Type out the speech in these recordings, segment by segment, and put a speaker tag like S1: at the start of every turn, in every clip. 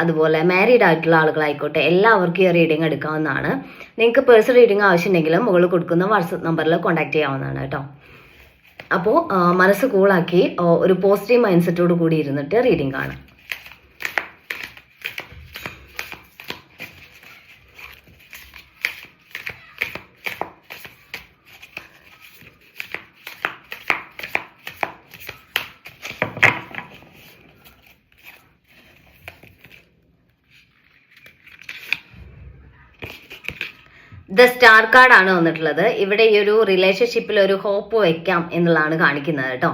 S1: അതുപോലെ മാരീഡ് ആയിട്ടുള്ള ആളുകളായിക്കോട്ടെ എല്ലാവർക്കും ഈ റീഡിംഗ് എടുക്കാവുന്നതാണ്. നിങ്ങൾക്ക് പേഴ്സണൽ റീഡിംഗ് ആവശ്യമുണ്ടെങ്കിൽ മുകളിൽ കൊടുക്കുന്ന വാട്സപ്പ് നമ്പറിൽ കോൺടാക്ട് ചെയ്യാവുന്നതാണ് കേട്ടോ. അപ്പോൾ മനസ്സ് കൂളാക്കി ഒരു പോസിറ്റീവ് മൈൻഡ് സെറ്റോട് കൂടി ഇരുന്നിട്ട് റീഡിംഗ് കാണാം. ദ സ്റ്റാർ കാർഡ് ആണ് വന്നിട്ടുള്ളത്. ഇവിടെ ഈ ഒരു റിലേഷൻഷിപ്പിൽ ഒരു ഹോപ്പ് വെക്കാം എന്നുള്ളതാണ് കാണിക്കുന്നത് കേട്ടോ.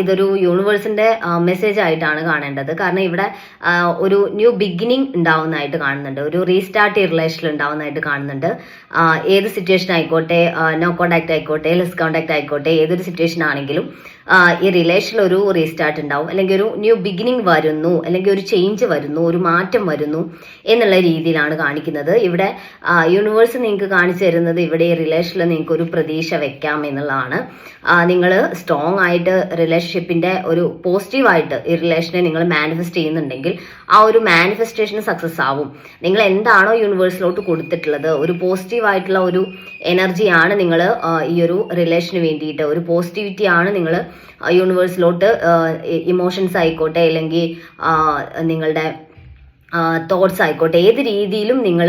S1: ഇതൊരു യൂണിവേഴ്സിന്റെ മെസ്സേജ് ആയിട്ടാണ് കാണേണ്ടത്. കാരണം ഇവിടെ ഒരു ന്യൂ ബിഗിനിങ് ഉണ്ടാവുന്നതായിട്ട് കാണുന്നുണ്ട്. ഒരു റീസ്റ്റാർട്ട് ഈ റിലേഷനിൽ ഉണ്ടാവുന്നതായിട്ട് കാണുന്നുണ്ട്. ഏത് സിറ്റുവേഷൻ ആയിക്കോട്ടെ നോ കോണ്ടാക്ട് ആയിക്കോട്ടെ ലെസ് കോണ്ടാക്ട് ആയിക്കോട്ടെ ഏതൊരു സിറ്റുവേഷൻ ആണെങ്കിലും ഈ റിലേഷൻ ഒരു റീസ്റ്റാർട്ട് ഉണ്ടാവും. അല്ലെങ്കിൽ ഒരു ന്യൂ ബിഗിനിങ് വരുന്നു. അല്ലെങ്കിൽ ഒരു ചേഞ്ച് വരുന്നു. ഒരു മാറ്റം വരുന്നു എന്നുള്ള രീതിയിലാണ് കാണിക്കുന്നത്. ഇവിടെ യൂണിവേഴ്സ് നിങ്ങൾക്ക് കാണിച്ചു തരുന്നത് ഇവിടെ ഈ റിലേഷനിൽ നിങ്ങൾക്ക് ഒരു പ്രതീക്ഷ വെക്കാം എന്നുള്ളതാണ്. നിങ്ങൾ സ്ട്രോങ് ആയിട്ട് റിലേഷൻഷിപ്പിന്റെ ഒരു പോസിറ്റീവായിട്ട് ഈ റിലേഷനെ നിങ്ങൾ മാനിഫെസ്റ്റ് ചെയ്യുന്നുണ്ടെങ്കിൽ ആ ഒരു മാനിഫെസ്റ്റേഷൻ സക്സസ് ആവും. നിങ്ങൾ എന്താണോ യൂണിവേഴ്സിലോട്ട് കൊടുത്തിട്ടുള്ളത് ഒരു പോസിറ്റീവ് ആയിട്ടുള്ള ഒരു എനർജിയാണ് നിങ്ങൾ ഈ ഒരു റിലേഷന് വേണ്ടിയിട്ട് ഒരു പോസിറ്റിവിറ്റി ആണ് നിങ്ങൾ യൂണിവേഴ്സിലോട്ട് ഇമോഷൻസ് ആയിക്കോട്ടെ അല്ലെങ്കിൽ നിങ്ങളുടെ തോട്ട്സ് ആയിക്കോട്ടെ ഏത് രീതിയിലും നിങ്ങൾ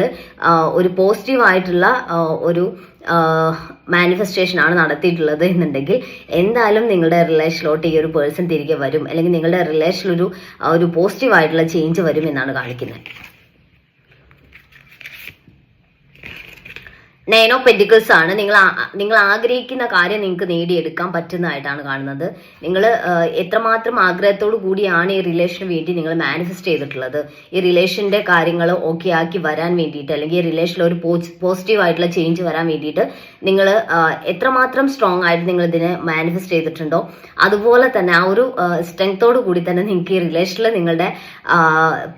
S1: ഒരു പോസിറ്റീവായിട്ടുള്ള ഒരു മാനിഫെസ്റ്റേഷൻ ആണ് നടത്തിയിട്ടുള്ളത് എന്നുണ്ടെങ്കിൽ എന്തായാലും നിങ്ങളുടെ റിലേഷനിലോട്ട് ഈ ഒരു പേഴ്സൺ തിരികെ വരും അല്ലെങ്കിൽ നിങ്ങളുടെ റിലേഷനിലൊരു ഒരു പോസിറ്റീവായിട്ടുള്ള ചേഞ്ച് വരും എന്നാണ് കാണിക്കുന്നത്. നയൻ ഓഫ് ആണ്. നിങ്ങൾ നിങ്ങൾ ആഗ്രഹിക്കുന്ന കാര്യം നിങ്ങൾക്ക് നേടിയെടുക്കാൻ പറ്റുന്നതായിട്ടാണ് കാണുന്നത്. നിങ്ങൾ എത്രമാത്രം ആഗ്രഹത്തോടു കൂടിയാണ് ഈ റിലേഷന് വേണ്ടി നിങ്ങൾ മാനിഫെസ്റ്റ് ചെയ്തിട്ടുള്ളത്. ഈ റിലേഷന്റെ കാര്യങ്ങൾ ഓക്കെ ആക്കി വരാൻ വേണ്ടിയിട്ട് അല്ലെങ്കിൽ ഈ റിലേഷനിൽ ഒരു പോസിറ്റീവ് ആയിട്ടുള്ള ചേഞ്ച് വരാൻ വേണ്ടിയിട്ട് നിങ്ങൾ എത്രമാത്രം സ്ട്രോങ് ആയിട്ട് നിങ്ങൾ ഇതിനെ മാനിഫെസ്റ്റ് ചെയ്തിട്ടുണ്ടോ. അതുപോലെ തന്നെ ആ ഒരു സ്ട്രെങ്തോട് കൂടി തന്നെ നിങ്ങൾക്ക് ഈ റിലേഷനിൽ നിങ്ങളുടെ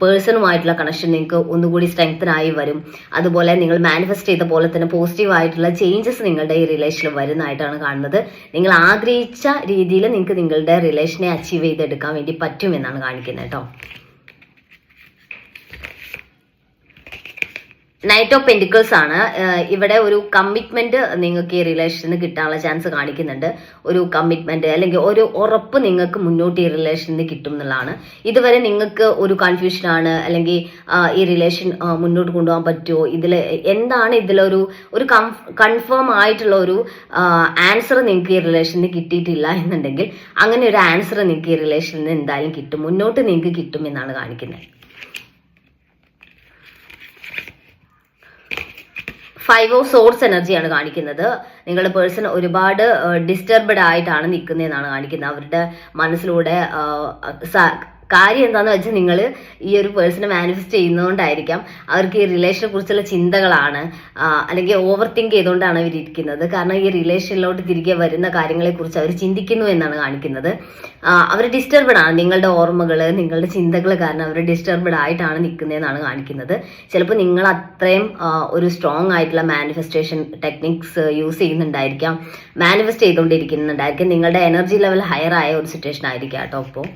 S1: പേഴ്സണുമായിട്ടുള്ള കണക്ഷൻ നിങ്ങൾക്ക് ഒന്നുകൂടി സ്ട്രെങ്തനായി വരും. അതുപോലെ നിങ്ങൾ മാനിഫെസ്റ്റ് ചെയ്ത പോലെ തന്നെ പോസിറ്റീവ് ആയിട്ടുള്ള ചേഞ്ചസ് നിങ്ങളുടെ ഈ റിലേഷനിൽ വരുന്നതായിട്ടാണ് കാണുന്നത്. നിങ്ങൾ ആഗ്രഹിച്ച രീതിയിൽ നിങ്ങൾക്ക് നിങ്ങളുടെ റിലേഷനെ അച്ചീവ് ചെയ്തെടുക്കാൻ വേണ്ടി പറ്റും എന്നാണ് കാണിക്കുന്നത് കേട്ടോ. നൈറ്റ് ഓഫ് പെന്റിക്കിൾസ് ആണ്. ഇവിടെ ഒരു കമ്മിറ്റ്മെന്റ് നിങ്ങൾക്ക് ഈ റിലേഷനിൽ കിട്ടാനുള്ള ചാൻസ് കാണിക്കുന്നുണ്ട്. ഒരു കമ്മിറ്റ്മെന്റ് അല്ലെങ്കിൽ ഒരു ഉറപ്പ് നിങ്ങൾക്ക് മുന്നോട്ട് ഈ റിലേഷനിൽ കിട്ടും എന്നുള്ളതാണ്. ഇതുവരെ നിങ്ങൾക്ക് ഒരു കൺഫ്യൂഷൻ ആണ്. അല്ലെങ്കിൽ ഈ റിലേഷൻ മുന്നോട്ട് കൊണ്ടുപോകാൻ പറ്റുമോ? ഇതിൽ എന്താണ് ഇതിലൊരു ഒരു കൺഫേം ആയിട്ടുള്ള ഒരു ആൻസർ നിങ്ങൾക്ക് ഈ റിലേഷനിൽ കിട്ടിയിട്ടില്ല എന്നുണ്ടെങ്കിൽ അങ്ങനെ ഒരു ആൻസർ നിങ്ങൾക്ക് ഈ റിലേഷനിൽ എന്തായാലും കിട്ടും. മുന്നോട്ട് നിങ്ങൾക്ക് കിട്ടും എന്നാണ് കാണിക്കുന്നത്. ഫൈവ് ഓഫ് സോഴ്സ് എനർജിയാണ് കാണിക്കുന്നത്. നിങ്ങളുടെ പേഴ്സൺ ഒരുപാട് ഡിസ്റ്റർബ്ഡ് ആയിട്ടാണ് നിൽക്കുന്നതെന്നാണ് കാണിക്കുന്നത്. അവരുടെ മനസ്സിലൂടെ കാര്യം എന്താന്ന് വെച്ചാൽ നിങ്ങൾ ഈ ഒരു പേഴ്സണെ മാനിഫെസ്റ്റ് ചെയ്യുന്നതുകൊണ്ടായിരിക്കാം അവർക്ക് ഈ റിലേഷനെ കുറിച്ചുള്ള ചിന്തകളാണ് അല്ലെങ്കിൽ ഓവർ തിങ്ക് ചെയ്തുകൊണ്ടാണ് അവർ ഇരിക്കുന്നത്. കാരണം ഈ റിലേഷനിലോട്ട് തിരികെ വരുന്ന കാര്യങ്ങളെക്കുറിച്ച് അവർ ചിന്തിക്കുന്നു എന്നാണ് കാണിക്കുന്നത്. അവർ ഡിസ്റ്റർബഡ് ആണ്. നിങ്ങളുടെ ഓർമ്മകൾ നിങ്ങളുടെ ചിന്തകൾ കാരണം അവർ ഡിസ്റ്റർബ്ഡ് ആയിട്ടാണ് നിൽക്കുന്നതെന്നാണ് കാണിക്കുന്നത്. ചിലപ്പോൾ നിങ്ങൾ അത്രയും ഒരു സ്ട്രോങ് ആയിട്ടുള്ള മാനിഫെസ്റ്റേഷൻ ടെക്നിക്സ് യൂസ് ചെയ്യുന്നുണ്ടായിരിക്കാം. മാനിഫെസ്റ്റ് ചെയ്തുകൊണ്ടിരിക്കുന്നുണ്ടായിരിക്കും. നിങ്ങളുടെ എനർജി ലെവൽ ഹയർ ആയ ഒരു സിറ്റുവേഷൻ ആയിരിക്കാം കേട്ടോ അപ്പോൾ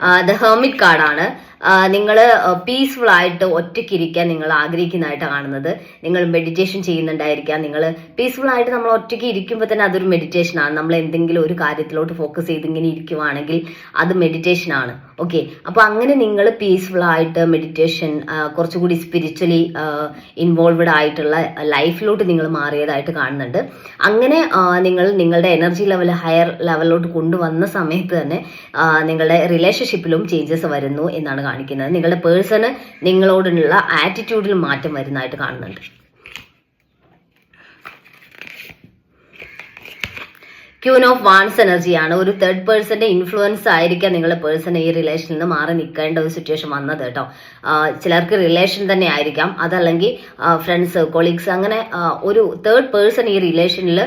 S1: ദ ഹെർമിറ്റ് കാർഡാണ് നിങ്ങൾ പീസ്ഫുൾ ആയിട്ട് ഒറ്റയ്ക്ക് ഇരിക്കാൻ നിങ്ങൾ ആഗ്രഹിക്കുന്നതായിട്ട് കാണുന്നത്. നിങ്ങൾ മെഡിറ്റേഷൻ ചെയ്യുന്നുണ്ടായിരിക്കാം. നിങ്ങൾ പീസ്ഫുൾ ആയിട്ട് നമ്മൾ ഒറ്റയ്ക്ക് ഇരിക്കുമ്പോൾ തന്നെ അതൊരു മെഡിറ്റേഷൻ ആണ്. നമ്മൾ എന്തെങ്കിലും ഒരു കാര്യത്തിലോട്ട് ഫോക്കസ് ചെയ്ത് ഇങ്ങനെ ഇരിക്കുവാണെങ്കിൽ അത് മെഡിറ്റേഷൻ ആണ്. ഓക്കെ അപ്പോൾ അങ്ങനെ നിങ്ങൾ പീസ്ഫുൾ ആയിട്ട് മെഡിറ്റേഷൻ കുറച്ചുകൂടി സ്പിരിച്വലി ഇൻവോൾവഡ് ആയിട്ടുള്ള ലൈഫിലോട്ട് നിങ്ങൾ മാറിയതായിട്ട് കാണുന്നുണ്ട്. അങ്ങനെ നിങ്ങൾ നിങ്ങളുടെ എനർജി ലെവൽ ഹയർ ലെവലിലോട്ട് കൊണ്ടുവന്ന സമയത്ത് തന്നെ നിങ്ങളുടെ റിലേഷൻഷിപ്പിലും ചേഞ്ചസ് വരുന്നു എന്നാണ് കാണിക്കുന്നത്. നിങ്ങളുടെ പേഴ്സണ് നിങ്ങളോടുള്ള ആറ്റിറ്റ്യൂഡിൽ മാറ്റം വരുന്നതായിട്ട് കാണുന്നുണ്ട്. ക്യൂൻ ഓഫ് വാൺസ് എനർജിയാണ് ഒരു തേർഡ് പേഴ്സന്റെ ഇൻഫ്ലുവൻസ് ആയിരിക്കാം നിങ്ങളുടെ പേഴ്സൺ ഈ റിലേഷനിൽ നിന്ന് മാറി നിൽക്കേണ്ട ഒരു സിറ്റുവേഷൻ വന്നത് കേട്ടോ. ചിലർക്ക് റിലേഷൻ തന്നെ ആയിരിക്കാം. അതല്ലെങ്കിൽ ഫ്രണ്ട്സ് കൊളീഗ്സ് അങ്ങനെ ഒരു തേർഡ് പേഴ്സൺ ഈ റിലേഷനിൽ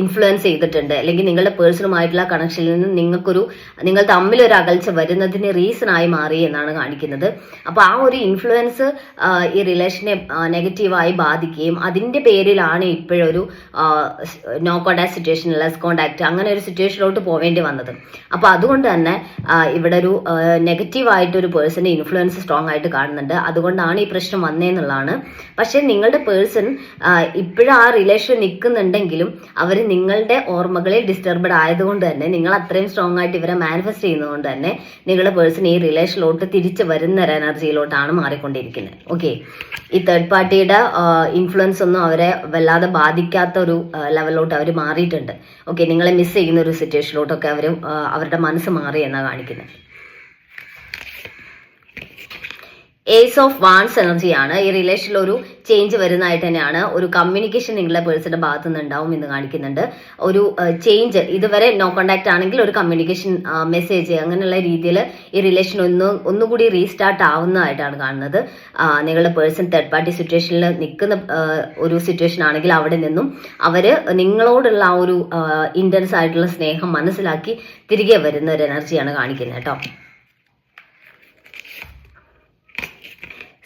S1: ഇൻഫ്ലുവൻസ് ചെയ്തിട്ടുണ്ട്. അല്ലെങ്കിൽ നിങ്ങളുടെ പേഴ്സണുമായിട്ടുള്ള കണക്ഷനിൽ നിന്ന് നിങ്ങൾക്കൊരു നിങ്ങൾ തമ്മിൽ ഒരു അകൽച്ച വരുന്നതിന് റീസൺ ആയി മാറി എന്നാണ് കാണിക്കുന്നത്. അപ്പോൾ ആ ഒരു ഇൻഫ്ലുവൻസ് ഈ റിലേഷനെ നെഗറ്റീവായി ബാധിക്കുകയും അതിന്റെ പേരിലാണ് ഇപ്പോഴൊരു no contact situation less contact അങ്ങനെ ഒരു സിറ്റുവേഷനിലോട്ട് പോവേണ്ടി വന്നത്. അപ്പോൾ അതുകൊണ്ട് തന്നെ ഇവിടെ ഒരു നെഗറ്റീവായിട്ട് ഒരു പേഴ്സണെ ഇൻഫ്ലുവൻസ് സ്ട്രോങ് ആയിട്ട് കാണുന്നുണ്ട്. അതുകൊണ്ടാണ് ഈ പ്രശ്നം വന്നതെന്നുള്ളതാണ് പക്ഷേ നിങ്ങളുടെ പേഴ്സൺ ഇപ്പോഴും ആ റിലേഷൻ നിൽക്കുന്നുണ്ടെങ്കിലും അവർ നിങ്ങളുടെ ഓർമ്മകളിൽ ഡിസ്റ്റർബ്ഡ് ആയതുകൊണ്ട് തന്നെ നിങ്ങൾ അത്രയും സ്ട്രോങ് ആയിട്ട് ഇവരെ മാനിഫെസ്റ്റ് ചെയ്യുന്നതുകൊണ്ട് തന്നെ നിങ്ങളുടെ പേഴ്സൺ ഈ റിലേഷനിലോട്ട് തിരിച്ച് വരുന്ന ഒരു എനർജിയിലോട്ടാണ് മാറിക്കൊണ്ടിരിക്കുന്നത്. ഓക്കെ. ഈ തേർഡ് പാർട്ടിയുടെ ഇൻഫ്ലുവൻസ് ഒന്നും അവരെ വല്ലാതെ ബാധിക്കാത്ത ഒരു ലെവലിലോട്ട് അവർ മാറിയിട്ടുണ്ട്. ഓക്കെ നിങ്ങളെ മിസ് ചെയ്യുന്ന ഒരു സിറ്റുവേഷനിലോട്ടൊക്കെ അവർ അവരുടെ മനസ്സ് മാറി എന്നാണ് കാണിക്കുന്നത്. ഏസ് ഓഫ് വാൺസ് എനർജിയാണ് ഈ റിലേഷനിൽ ഒരു ചേഞ്ച് വരുന്നതായിട്ട് തന്നെയാണ്. ഒരു കമ്മ്യൂണിക്കേഷൻ നിങ്ങളുടെ പേഴ്സന്റെ ഭാഗത്തു നിന്ന് ഉണ്ടാവും എന്ന് കാണിക്കുന്നുണ്ട്. ഒരു ചേഞ്ച് ഇതുവരെ നോ കോണ്ടാക്ട് ആണെങ്കിൽ ഒരു കമ്മ്യൂണിക്കേഷൻ മെസ്സേജ് അങ്ങനെയുള്ള രീതിയിൽ ഈ റിലേഷൻ ഒന്ന് ഒന്നുകൂടി റീസ്റ്റാർട്ട് ആവുന്നതായിട്ടാണ് കാണുന്നത്. നിങ്ങളുടെ പേഴ്സൺ തേർഡ് പാർട്ടി സിറ്റുവേഷനിൽ നിൽക്കുന്ന ഒരു സിറ്റുവേഷൻ ആണെങ്കിൽ അവിടെ നിന്നും അവർ നിങ്ങളോടുള്ള ആ ഒരു ഇന്റൻസ് ആയിട്ടുള്ള സ്നേഹം മനസ്സിലാക്കി തിരികെ വരുന്ന ഒരു എനർജിയാണ് കാണിക്കുന്നത് കേട്ടോ.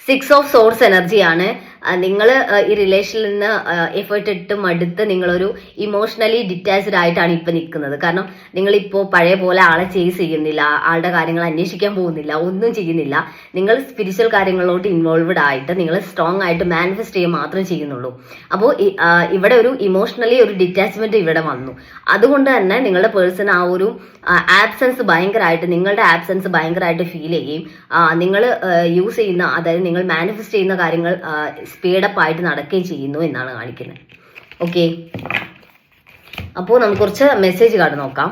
S1: സിക്സ് ഓഫ് സോഴ്സ് എനർജിയാണ് നിങ്ങൾ ഈ റിലേഷനിൽ നിന്ന് എഫേർട്ട് ഇട്ട് മടുത്ത് നിങ്ങളൊരു ഇമോഷണലി ഡിറ്റാച്ച്ഡ് ആയിട്ടാണ് ഇപ്പൊ നിൽക്കുന്നത്. കാരണം നിങ്ങൾ ഇപ്പോൾ പഴയ പോലെ ആളെ ചേസ് ചെയ്യുന്നില്ല ആളുടെ കാര്യങ്ങൾ അന്വേഷിക്കാൻ പോകുന്നില്ല ഒന്നും ചെയ്യുന്നില്ല. നിങ്ങൾ സ്പിരിച്വൽ കാര്യങ്ങളിലോട്ട് ഇൻവോൾവഡ് ആയിട്ട് നിങ്ങൾ സ്ട്രോങ് ആയിട്ട് മാനിഫെസ്റ്റ് ചെയ്യുക മാത്രം ചെയ്യുന്നുള്ളൂ. അപ്പോൾ ഇവിടെ ഒരു ഇമോഷണലി ഒരു ഡിറ്റാച്ച്മെന്റ് ഇവിടെ വന്നു. അതുകൊണ്ട് തന്നെ നിങ്ങളുടെ പേഴ്സൺ ആ ഒരു ആബ്സെൻസ് ഭയങ്കരമായിട്ട് നിങ്ങളുടെ ആബ്സെൻസ് ഭയങ്കരമായിട്ട് ഫീൽ ചെയ്യുകയും നിങ്ങൾ യൂസ് ചെയ്യുന്ന അതായത് നിങ്ങൾ മാനിഫെസ്റ്റ് ചെയ്യുന്ന കാര്യങ്ങൾ സ്പീഡപ്പ് ആയിട്ട് നടക്കുകയും ചെയ്യുന്നു എന്നാണ് കാണിക്കുന്നത്. ഓക്കെ അപ്പോൾ നമുക്ക് കുറച്ച് മെസ്സേജ് കാർഡ് നോക്കാം.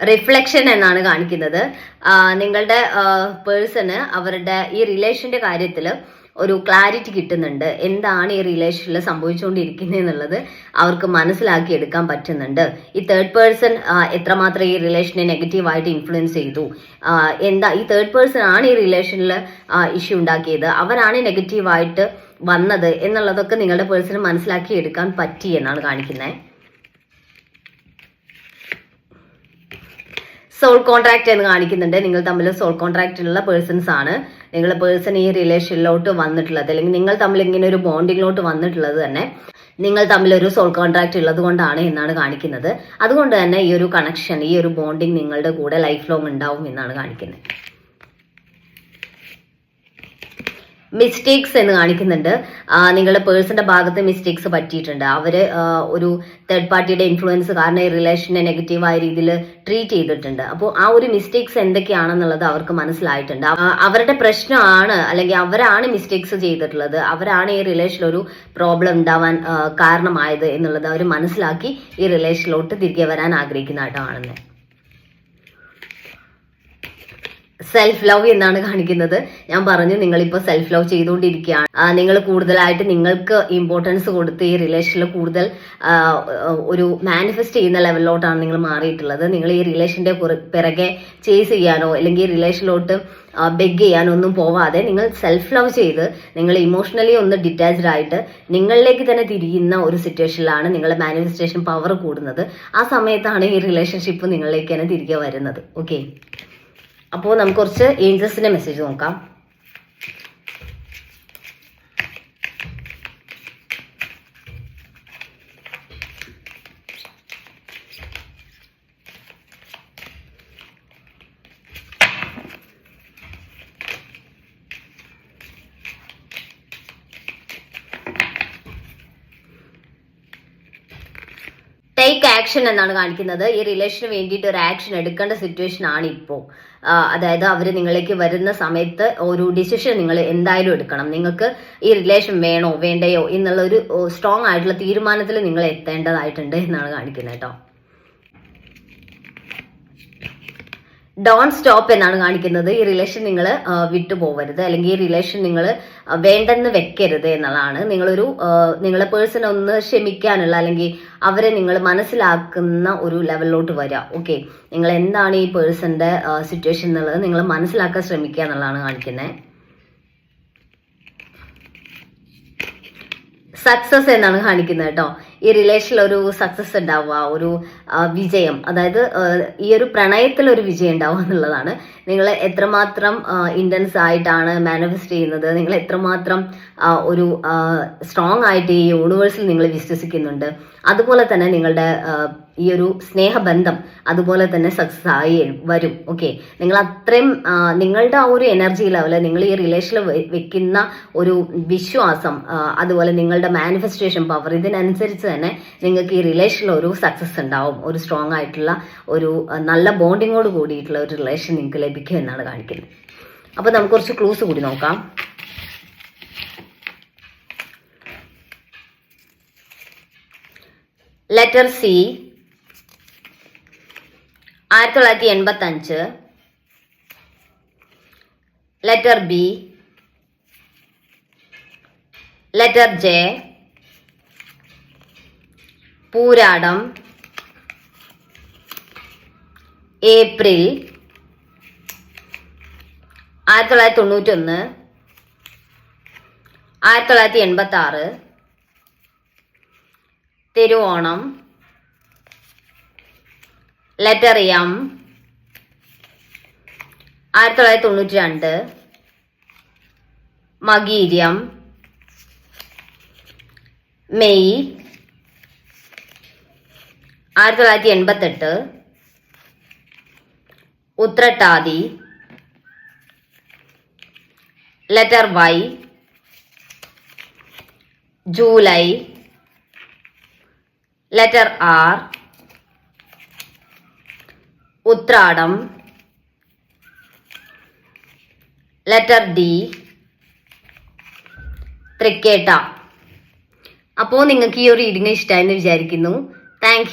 S1: റിഫ്ലക്ഷൻ എന്നാണ് കാണിക്കുന്നത്. നിങ്ങളുടെ പേഴ്സണ് അവരുടെ ഈ റിലേഷന്റെ കാര്യത്തിൽ ഒരു ക്ലാരിറ്റി കിട്ടുന്നുണ്ട്. എന്താണ് ഈ റിലേഷനിൽ സംഭവിച്ചുകൊണ്ടിരിക്കുന്നത് എന്നുള്ളത് അവർക്ക് മനസ്സിലാക്കി എടുക്കാൻ പറ്റുന്നുണ്ട്. ഈ തേർഡ് പേഴ്സൺ എത്രമാത്രം ഈ റിലേഷനെ നെഗറ്റീവായിട്ട് ഇൻഫ്ലുവൻസ് ചെയ്തു? എന്താ ഈ തേർഡ് പേഴ്സൺ ആണ് ഈ റിലേഷനിൽ ഇഷ്യൂ ഉണ്ടാക്കിയത്. അവരാണ് നെഗറ്റീവായിട്ട് വന്നത് എന്നുള്ളതൊക്കെ നിങ്ങളുടെ പേഴ്സണ് മനസ്സിലാക്കി എടുക്കാൻ പറ്റി എന്നാണ് കാണിക്കുന്നത് സോൾ കോൺട്രാക്ട് എന്ന് കാണിക്കുന്നുണ്ട്. നിങ്ങൾ തമ്മിൽ സോൾ കോൺട്രാക്റ്റ് ഉള്ള പേഴ്സൺസ് ആണ്. നിങ്ങൾ പേഴ്സൺ ഈ റിലേഷനിലോട്ട് വന്നിട്ടുള്ളത്. അല്ലെങ്കിൽ നിങ്ങൾ തമ്മിൽ ഇങ്ങനെ ഒരു ബോണ്ടിങ്ങിലോട്ട് വന്നിട്ടുള്ളത് തന്നെ നിങ്ങൾ തമ്മിൽ ഒരു സോൾ കോൺട്രാക്ട് ഉള്ളത് കൊണ്ടാണ് എന്നാണ് കാണിക്കുന്നത്. അതുകൊണ്ട് തന്നെ ഈ ഒരു കണക്ഷൻ ഈ ഒരു ബോണ്ടിങ് നിങ്ങളുടെ കൂടെ ലൈഫ് ലോങ് ഉണ്ടാവും എന്നാണ് കാണിക്കുന്നത്. മിസ്റ്റേക്സ് എന്ന് കാണിക്കുന്നുണ്ട്. നിങ്ങളുടെ പേഴ്സന്റെ ഭാഗത്ത് മിസ്റ്റേക്സ് പറ്റിയിട്ടുണ്ട്. അവർ ഒരു തേർഡ് പാർട്ടിയുടെ ഇൻഫ്ലുവൻസ് കാരണം ഈ റിലേഷനെ നെഗറ്റീവായ രീതിയിൽ ട്രീറ്റ് ചെയ്തിട്ടുണ്ട്. അപ്പോൾ ആ ഒരു മിസ്റ്റേക്സ് എന്തൊക്കെയാണെന്നുള്ളത് അവർക്ക് മനസ്സിലായിട്ടുണ്ട്. അവരുടെ പ്രശ്നമാണ് അല്ലെങ്കിൽ അവരാണ് മിസ്റ്റേക്സ് ചെയ്തിട്ടുള്ളത്. അവരാണ് ഈ റിലേഷനിൽ ഒരു പ്രോബ്ലം ഉണ്ടാവാൻ കാരണമായത് എന്നുള്ളത് അവർ മനസ്സിലാക്കി ഈ റിലേഷനിലോട്ട് തിരികെ വരാൻ ആഗ്രഹിക്കുന്നതായിട്ടാണ് സെൽഫ് ലവ് എന്നാണ് കാണിക്കുന്നത്. ഞാൻ പറഞ്ഞു നിങ്ങളിപ്പോൾ സെൽഫ് ലവ് ചെയ്തുകൊണ്ടിരിക്കുകയാണ് നിങ്ങൾ കൂടുതലായിട്ട് നിങ്ങൾക്ക് ഇമ്പോർട്ടൻസ് കൊടുത്ത് ഈ റിലേഷനിൽ കൂടുതൽ ഒരു മാനിഫെസ്റ്റ് ചെയ്യുന്ന ലെവലിലോട്ടാണ് നിങ്ങൾ മാറിയിട്ടുള്ളത്. നിങ്ങൾ ഈ റിലേഷന്റെ പിറകെ ചേസ് ചെയ്യാനോ അല്ലെങ്കിൽ ഈ റിലേഷനിലോട്ട് ബെഗ് ചെയ്യാനോ ഒന്നും പോവാതെ നിങ്ങൾ സെൽഫ് ലവ് ചെയ്ത് നിങ്ങൾ ഇമോഷണലി ഒന്ന് ഡിറ്റാച്ച്ഡ് ആയിട്ട് നിങ്ങളിലേക്ക് തന്നെ തിരിയുന്ന ഒരു സിറ്റുവേഷനിലാണ് നിങ്ങളുടെ മാനിഫെസ്റ്റേഷൻ പവർ കൂടുന്നത്. ആ സമയത്താണ് ഈ റിലേഷൻഷിപ്പ് നിങ്ങളിലേക്ക് തന്നെ തിരികെ വരുന്നത്. ഓക്കെ അപ്പോൾ നമുക്ക് കുറച്ച് ഏഞ്ചൽസിന്റെ മെസ്സേജ് നോക്കാം. ടേക്ക് ആക്ഷൻ എന്നാണ് കാണിക്കുന്നത്. ഈ റിലേഷന് വേണ്ടിയിട്ട് ഒരു ആക്ഷൻ എടുക്കേണ്ട സിറ്റുവേഷൻ ആണ് ഇപ്പോൾ അതായത് അവർ നിങ്ങളിലേക്ക് വരുന്ന സമയത്ത് ഒരു ഡിസിഷൻ നിങ്ങൾ എന്തായാലും എടുക്കണം. നിങ്ങൾക്ക് ഈ റിലേഷൻ വേണോ വേണ്ടയോ എന്നുള്ള ഒരു സ്ട്രോങ് ആയിട്ടുള്ള തീരുമാനത്തിൽ നിങ്ങൾ എത്തേണ്ടതായിട്ടുണ്ട് എന്നാണ് കാണിക്കുന്നത് കേട്ടോ. ഡോൺ സ്റ്റോപ്പ് എന്നാണ് കാണിക്കുന്നത്. ഈ റിലേഷൻ നിങ്ങൾ വിട്ടുപോകരുത് അല്ലെങ്കിൽ ഈ റിലേഷൻ നിങ്ങൾ വേണ്ടെന്ന് വെക്കരുത് എന്നുള്ളതാണ്. നിങ്ങളൊരു നിങ്ങളെ പേഴ്സൺ ഒന്ന് ക്ഷമിക്കാനുള്ള അല്ലെങ്കിൽ അവരെ നിങ്ങൾ മനസ്സിലാക്കുന്ന ഒരു ലെവലിലോട്ട് വരിക ഓക്കെ നിങ്ങൾ എന്താണ് ഈ പേഴ്സന്റെ സിറ്റുവേഷൻ എന്നുള്ളത് നിങ്ങൾ മനസ്സിലാക്കാൻ ശ്രമിക്കുക എന്നുള്ളതാണ് കാണിക്കുന്നത് സക്സസ് എന്നാണ് കാണിക്കുന്നത് കേട്ടോ. ഈ റിലേഷനിൽ ഒരു സക്സസ് ഉണ്ടാവുക ഒരു വിജയം. അതായത് ഈ ഒരു പ്രണയത്തിൽ ഒരു വിജയം ഉണ്ടാവുക എന്നുള്ളതാണ്. നിങ്ങൾ എത്രമാത്രം ഇന്റൻസ് ആയിട്ടാണ് മാനിഫെസ്റ്റ് ചെയ്യുന്നത്. നിങ്ങൾ എത്രമാത്രം ഒരു സ്ട്രോങ് ആയിട്ട് ഈ യൂണിവേഴ്സിൽ നിങ്ങൾ വിശ്വസിക്കുന്നുണ്ട്. അതുപോലെ തന്നെ നിങ്ങളുടെ ഈ ഒരു സ്നേഹബന്ധം അതുപോലെ തന്നെ സക്സസ് ആയി വരും. ഓക്കെ നിങ്ങൾ അത്രയും നിങ്ങളുടെ ആ ഒരു എനർജി ലെവൽ നിങ്ങൾ ഈ റിലേഷനിൽ വെക്കുന്ന ഒരു വിശ്വാസം അതുപോലെ നിങ്ങളുടെ മാനിഫെസ്റ്റേഷൻ പവർ ഇതിനനുസരിച്ച് തന്നെ നിങ്ങൾക്ക് ഈ റിലേഷനിൽ ഒരു സക്സസ് ഉണ്ടാവും. ഒരു സ്ട്രോങ് ആയിട്ടുള്ള ഒരു നല്ല ബോണ്ടിങ്ങോട് കൂടിയിട്ടുള്ള ഒരു റിലേഷൻ നിങ്ങൾക്ക് ലഭിക്കും എന്നാണ് കാണിക്കുന്നത്. അപ്പോൾ നമുക്ക് കുറച്ച് ക്ലൂസ് കൂടി നോക്കാം. ലെറ്റർ സി ആയിരത്തി തൊള്ളായിരത്തി എൺപത്തി അഞ്ച് letter B letter J Pooradam. April ആയിരത്തി തൊള്ളായിരത്തി തൊണ്ണൂറ്റൊന്ന് ആയിരത്തി തൊള്ളായിരത്തി എൺപത്തി ആറ് തിരുവോണം ലെറ്റർ എം ആയിരത്തി തൊള്ളായിരത്തി തൊണ്ണൂറ്റി രണ്ട് മകീര്യം മെയ് ആയിരത്തി തൊള്ളായിരത്തി എൺപത്തെട്ട് Uthrattathi. Letter Y July letter R Uthradam. Letter D തൃക്കേട്ട. അപ്പോൾ നിങ്ങൾക്ക് ഈ ഒരു ഇടിങ്ങ് ഇഷ്ടമായി എന്ന് വിചാരിക്കുന്നു താങ്ക്